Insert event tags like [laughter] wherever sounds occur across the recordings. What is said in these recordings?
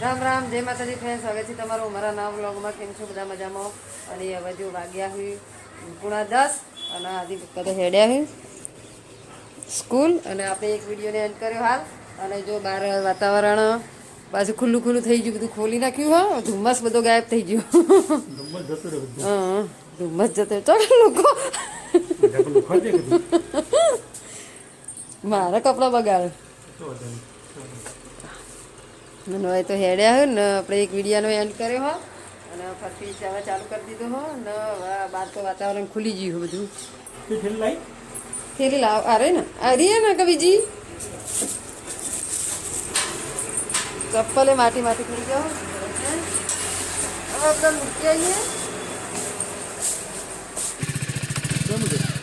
રામ રામ જય માતાજી ફ્રેન્ડ હવેથી છે તમારું મારા નવા વ્લોગમાં કેમ છો? બધા મજામાં? અને હવે જો વાગ્યા હોય પૂણા દસ અને આજે પપ્પા હેડ્યા હોય સ્કૂલ. અને આપણે એક વિડીયોને એન્ડ કર્યો હાલ. અને જો બહાર વાતાવરણ પાછું ખુલ્લું ખુલ્લું થઈ ગયું બધું ખોલી નાખ્યું હા. ધુમ્મસ બધો ગાયબ થઈ ગયો. હા ધુમ્મસ જતો ચાલો લોકો. મારા કપડાં બગાડે. અને હવે તો હેડ્યા હોય ને આપણે એક વિડીયાનો એન્ડ કર્યો હો. અને ફરતી જવા ચાલુ કરી દીધો હો. ને બહાર તો વાતાવરણ ખુલી ગયું બધું. થેલી લાવ અરે ને. અરે ને કવિજી? ચપ્પલે માટી માટી થઈ ગયો હવે મૂકી આવીએ.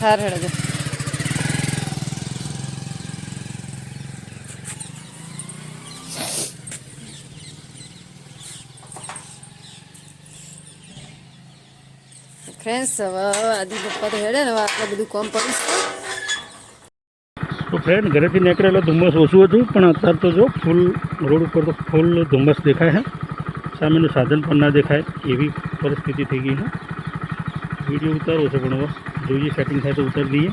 હાર હેડે ફ્રેન્ડ્સ હવે આદિ પપ્પા તો હેડે ને આપણે બધું કોમ પડીશ તો ફ્રેન્ડ ઘરેથી નીકળેલો ધુમ્મસ ઓછું હતું, પણ અત્યારે તો જો ફૂલ રોડ ઉપર તો ફૂલ ધુમ્મસ દેખાય છે. સામેનું સાધન પણ ના દેખાય, એવી પરિસ્થિતિ થઈ ગઈ છે. વીડિયો ઉતારવો છે પણ હવે. જોઈએ સેટિંગ થાય તો ઉતારી દઈએ.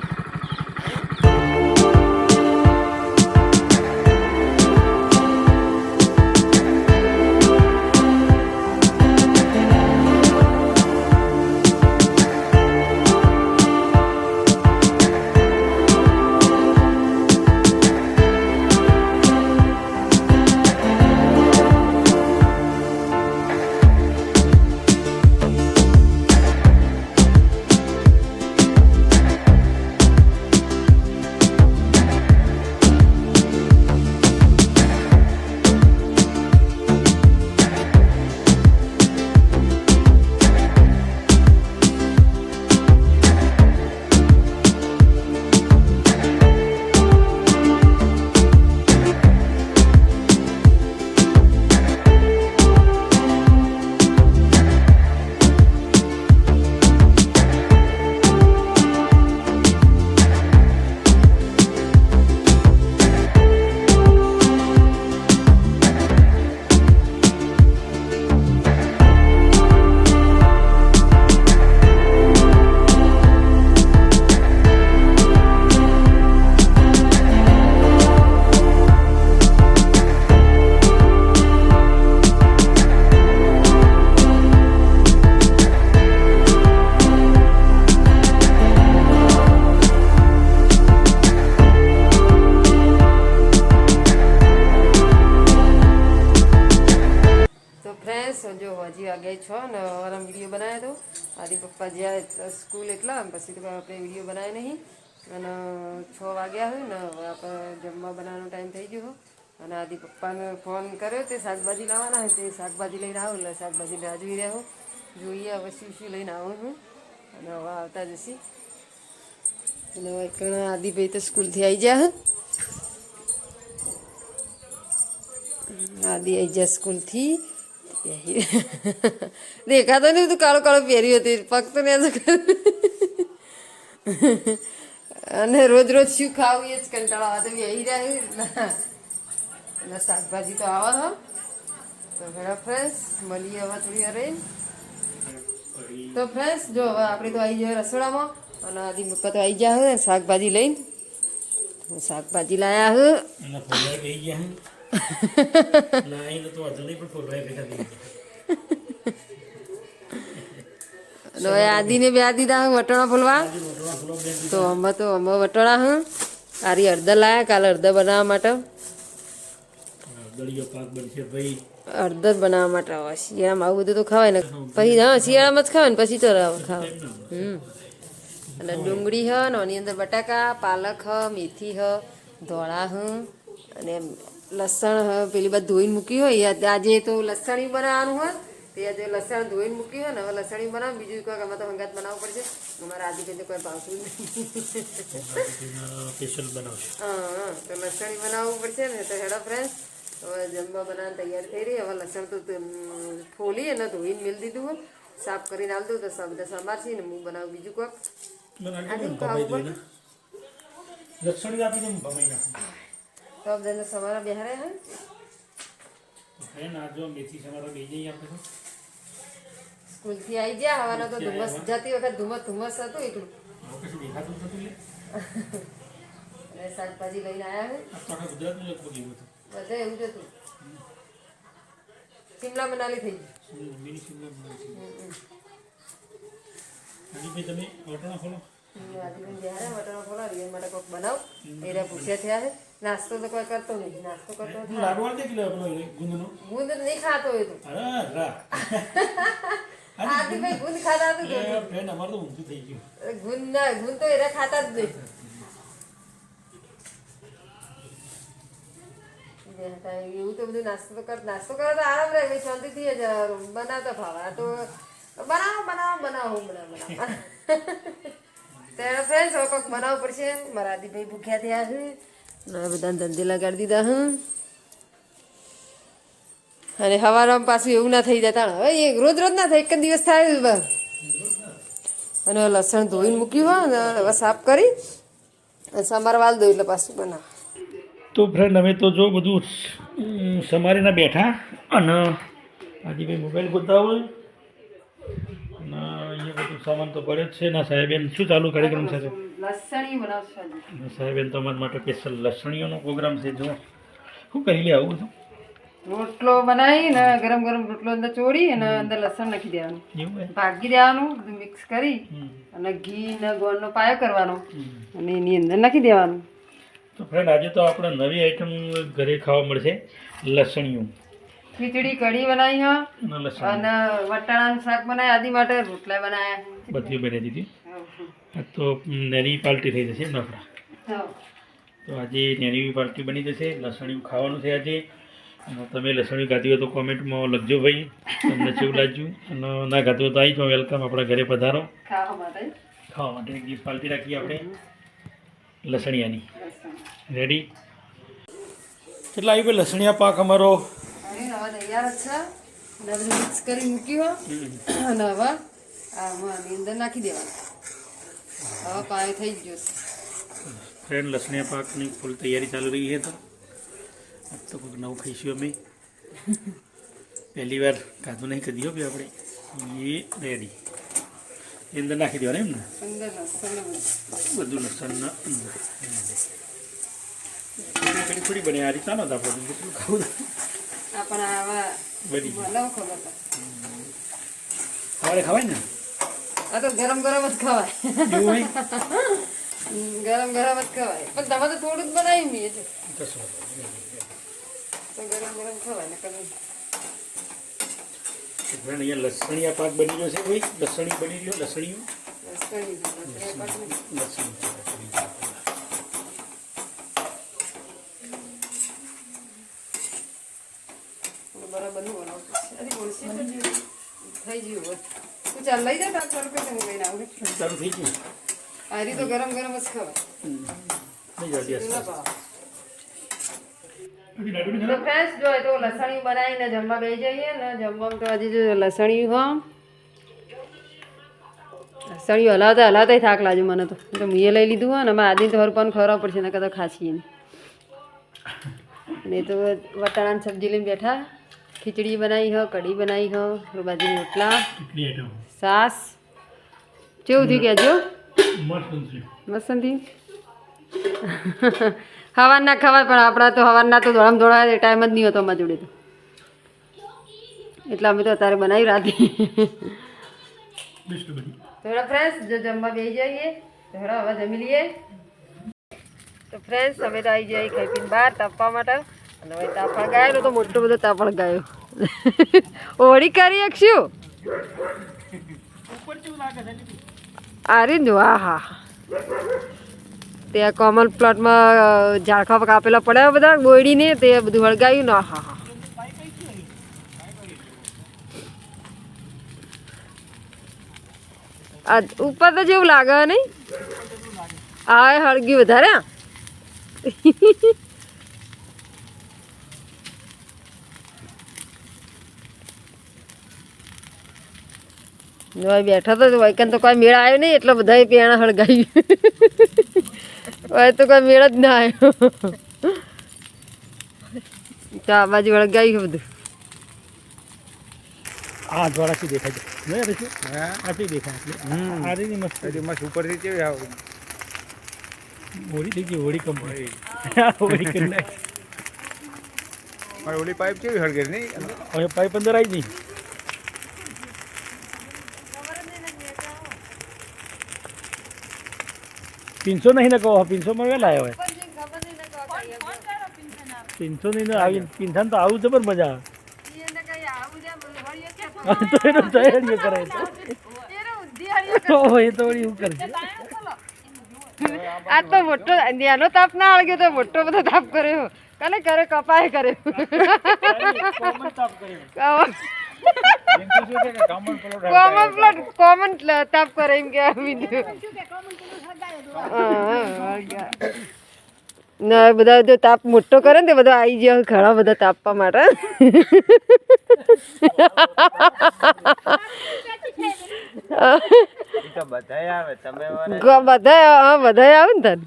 પપ્પા જ્યાં સ્કૂલ એટલા પછી તો આપણે વીડિયો બનાવ્યો નહીં. અને છ વાગ્યા હોય ને આપણે જમવા બનાવવાનો ટાઈમ થઈ ગયો અને આદિ પપ્પાને ફોન કર્યો તે શાકભાજી લાવવાના હોય તે શાકભાજી લઈને આવો, એટલે શાકભાજી રાહ જોઈ રહ્યા જોઈએ હવે શું શું લઈને આવું હું. અને હવે આવતા જશી. અને કણ આદિભાઈ તો સ્કૂલથી આવી ગયા આદિ આવી ગયા સ્કૂલથી. દેખાતો નહીં બધું કાળો કાળો પહેર્યું હતી ફક્ત ને અને રોજ રોજ શું ખાવું એ જ કંટાળો આવે તો બેહી જાય શાકભાજી તો આવો હો તો ઘણા ફ્રેન્ડ્સ મળીએ હવે થોડી અરે તો ફ્રેન્ડ્સ જો હવે આપણે તો આવી જાય રસોડામાં અને આદિ મુક્કો તો આવી ગયા હોય શાકભાજી લઈને શાકભાજી લાયા હું ના અહીં તો વાંધો નહીં પણ ફોલવાય ભેગા થઈ ગયા અને બે દીધા હું વટોણા ફોલવા તો અમે તો અમે વટણા હું આરી અડધા લાયા કાલે અડધા બનાવવા માટે અડધા બનાવવા માટે હવે શિયાળામાં આવું બધું તો ખવાય ને પછી હા શિયાળામાં જ ખવાય ને પછી તો ખાવ હમ અને ડુંગળી હ ને એની અંદર બટાકા પાલક હ મેથી હ ધોળા હ અને લસણ હવે પેલી બાદ ધોઈને મૂકી હોય આજે તો લસણી બનાવવાનું હોય તે આજે લસણ ધોઈને મૂકી હોય ને હવે લસણી બનાવ બીજું કોઈ અમે તો હંગાત બનાવવું પડશે. અમારા આજે કોઈ ભાવતું નહીં હા તો લસણી બનાવવું પડશે ને તો હેડો ફ્રેન્ડ હવે જમવા બનાવવાની તૈયાર થઈ રહી હવે લસણ તો ફોલી અને ધોઈને મેળ દીધું હોય સાફ કરીને આલ દઉં તો બધા સંભાળશે ને હું બનાવું બીજું કોક. ને આપી દે તો જઈને સવારે બિહારે હે? ફ્રેન્ડ આ જો મેથી સમારો લઈ જઈએ આપણે તો. સ્કૂલથી આવી ગયા હવાનો તો ધુમ્મસ જતી વખત ધુમ્મસ ધુમ્મસ હતું એટલું કશું દેખાતું નતું લે. અને શાકભાજી લઈને આવ્યા છે ગુજરાતનું લગભગ એવું હતું બધે એવું જ હતું. શિમલા મનાલી થઈ ગયું. શિમલા મનાલી. હમ. ભાઈ તમે વટાણા ખોલો નાસ્તો તો કોઈ કરતો નહીં. નાસ્તો કરતો ગુંદ નહીં ખાતો [laughs] એ તો. આદિભાઈ ગુંદ ખાતા હતું ગુંદ ના ગુંદ તો એરા ખાતા જ નહીં. એવું તો બધું નાસ્તો તો કર નાસ્તો કરે તો આરામ રહે ભાઈ શાંતિથી જ બનાવતા ભાવે. આ તો બનાવો બનાવો બનાવો બનાવો બનાવો [laughs] ત્યારે ફ્રેન્ડ્સ હવે કોઈક બનાવવું પડશે. મારા આદિભાઈ ભૂખ્યા થયા છે. ને બધા ધંધે લગાડી દીધા હું અને હવારમાં પાછું એવું ના થઈ જતા. હવે એક રોજ રોજ ના થાય, એક દિવસ થાય અને લસણ ધોઈને મૂક્યું હોય ને, હવે સાફ કરી અને સમાર વાલ દો એટલે પાછું બનાવ. તો ફ્રેન્ડ અમે તો જો બધું સમારીને બેઠા. અને આજીભાઈ મોબાઈલ ગોતા હોય અને અહીંયા બધું સામાન તો પડે જ છે. ના સાહેબેન શું ચાલુ કાર્યક્રમ છે? લસણી સાહેબેન તમારા માટે સ્પેશિયલ લસણીઓનો પ્રોગ્રામ છે. જો શું કરી લે આવું બધું? રોટલો બનાવી ને ગરમ ગરમ રોટલો અંદર ચોળી અને અંદર લસણ નાખી દેવાનું. ભાગી દેવાનું બધું મિક્સ કરી અને ઘી ને ગોળનો પાયો કરવાનો અને એની અંદર નાખી દેવાનું. તો ફ્રેન્ડ આજે તો આપણે નવી આઈટમ ઘરે ખાવા મળશે. લસણીયું ખીચડી કઢી બનાવી હા. અને વટાણાનું શાક બનાવ્યા આદિ માટે રોટલા બનાવ્યા. બધી બનાવી દીધી તો નેની પાલટી થઈ જશે નફડા હા. તો આજે નેની પાલટી બની જશે. લસણિયું ખાવાનું છે આજે. તમે લસણી ખાધી હોય તો કોમેન્ટમાં લખજો ભાઈ. તમને કેવું લાગ્યું? અને ના ખાધું હોય તો આવી જાઓ. વેલકમ આપણા ઘરે પધારો. ખાવા માટે. ખાવા માટે દિવસ પાર્ટી રાખીએ આપણે. લસણિયાની. રેડી કેટલા આવી લસણિયા પાક અમારો તૈયાર જ છે. અને મિક્સ કરી મૂક્યું. અને હવે આની અંદર નાખી દેવાનું. હવે પાણી થઈ ગયો છે. ફ્રેન્ડ લસણીયા પાકની ફૂલ તૈયારી ચાલુ રહી છે તો. આજ તો કોઈક નવું ખાઈશું અમે. પહેલી વાર ખાધું નહીં કરી દો આપણે. એ રેડી એ અંદર નાખી દેવાનું એમ ને બધું. લસણના અંદર. થોડી બને. આ રીતના નતા આપણે. કેટલું ખાવું આપણે આવા ખબર ખવાય ને? આ તો ગરમ ગરમ જ ખવાય. ગરમ ગરમ જ ખવાય. પણ તમે તો થોડું જ બનાવી મી છે. તો ગરમ ગરમ. ખવાય ને. ફ્રેન્ડ અહીંયા લસણિયા પાક બની ગયો છે ભાઈ લસણી બની ગયો લસણીયું? લસણી લસણી પાકનું. નું થઈ ગયું હોય. તું ચાલ લઈ જાય પાંચસો રૂપિયા તમે લઈને આવું. ચાલુ થઈ ગયું. આ રીતે ગરમ ગરમ જ ખવાય. નહીં લાડુ નહીં તો લસણી બનાવીને જમવા બેસી જઈએ ને. જમવામાં તો હજી જો લસણી હોમ લસણી હલાવતા હલાવતા થાક લાગ્યો મને તો. તો મેં લઈ લીધું હોય ને અમે આદિ તો હરપાનું ખવડાવવું પડશે ને કદાચ ખાસી એને ને તો વટાણાની સબ્જી લઈને બેઠા. ખીચડી બનાવી હ કઢી બનાવી હ રૂબાજી રોટલા સાસ. કેવું થયું કહેજો જો થયું હવારના ખવાય પણ આપણા તો હવારના તો દોડામ દોડા ટાઈમ જ નહીં હતો અમારા જોડે તો. એટલે અમે તો અત્યારે બનાવી રાતે. થોડા ફ્રેશ ફ્રેન્ડ્સ જો જમવા બેસી જઈએ થોડા હવા હવે જમી લઈએ. તો ફ્રેન્ડ્સ અમે તો આવી જઈએ ખાઈ પીને બહાર તપવા માટે. અને હવે તાપણ તો ગાયો. ઓળી કરી શકશું આર્યન જો હા હા. ત્યાં કોમન પ્લોટમાં ઝાડખા કાપેલા પડ્યા બધા ગોળીને તે બધું વળગાયું ને હા ઉપર તો જેવું લાગે નહીં? આ હળગ્યું વધારે હવે બેઠા તો વૈકન તો કોઈ મેળ આવ્યો નહીં એટલે બધા પેણા હળગાવી. હોય તો કોઈ મેળ જ ના આવ્યો. તો આ બાજુ હળગાવ્યું બધું. આ જ્વાળાથી દેખાય છે? નહીં રે શું હા. આથી દેખાય આ રીતની મસ્ત. મસ્ત ઉપરથી કેવી આવે? હોળી થઈ ગઈ હોળી કંપની હોળી. કરી નાખી [laughs] ઓલી પાઇપ કેવી હળગેર નહીં? હવે પાઇપ અંદર આવી ગઈ. તીનસો નહીં ને કહો તીનસો માં વેલા આવ્યો હોય. તીનસો નહીં આવી પિનસાન તો આવું જબર મજા આવે. તો એનો કરે તો એ તો વળી કરે આ તો મોટો નાનો તાપ ના આળગ્યો તો મોટો બધો તાપ કર્યો. કને કરે કપાય કર્યો. કોમન પ્લોટ કોમન તાપ કરે એમ કે ના બધા જો તાપ મોટો કરે ને તે બધા આવી ગયા ઘણા બધા તાપવા માટે. બધા બધા આવે ને તને.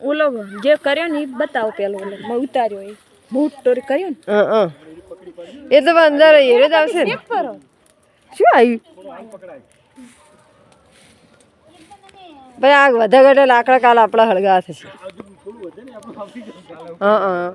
ઓલો જે કર્યો ને એ બતાવો પેલો ઓલો. મેં ઉતાર્યો એ. મોટો કર્યો ને. હા હા. એ તો અંદર હેરે જ આવશે ને. શું આવ્યું? ભાઈ આ બધા ઘટે લાકડા કાલ આપણા હળગા થશે. હા હા.